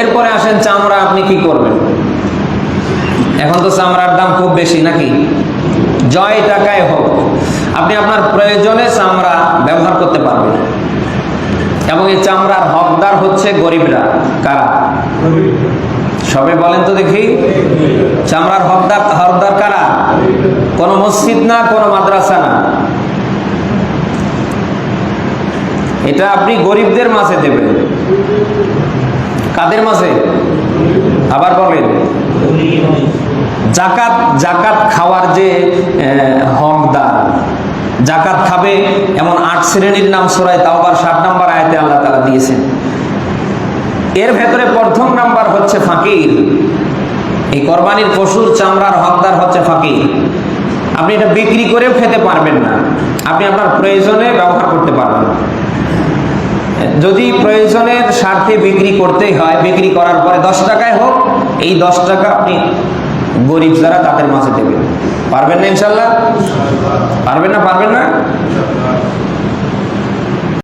এরপরে আসেন, চামড়া আপনি কি করবেন? এখন তো চামড়ার দাম খুব বেশি নাকি? জয় টাকায় হোক, আপনি আপনার প্রয়োজনে চামড়া ব্যবহার করতে পারবেন। এবং এই চামড়ার হকদার হচ্ছে গরিবরা। কারা? সবে বলেন তো দেখি। চামড়ার হকদার হকদার কারা? কোন মসজিদ না, কোন মাদ্রাসা না। এটা আপনি গরিবদের মাঝে দেবেন। কাদের মাঝে? আবার বলেন। জাকাত জাকাত খাওয়ার যে হকদার, জাকাত খাবে এমন আট শ্রেণির নাম সোরায় তাওবার ষাট নাম্বার আয়তে আল্লাহ তালা দিয়েছেন। এর ভেতরে প্রথম নাম্বার হচ্ছে ফাকির। এই কোরবানির পশুর চামড়ার হকদার হচ্ছে ফাকির। আপনি এটা বিক্রি করেও খেতে পারবেন না। আপনি আপনার প্রয়োজনে ব্যবহার করতে পারবেন। যদি প্রয়োজনের স্বার্থে বিক্রি করতেই হয়, বিক্রি করার পরে দশ টাকায় হোক, এই দশ টাকা আপনি গরিব যারা তাদের মাঝে দেবেন। পারবেন না ইনশাল্লাহ? পারবেন না পারবেন না?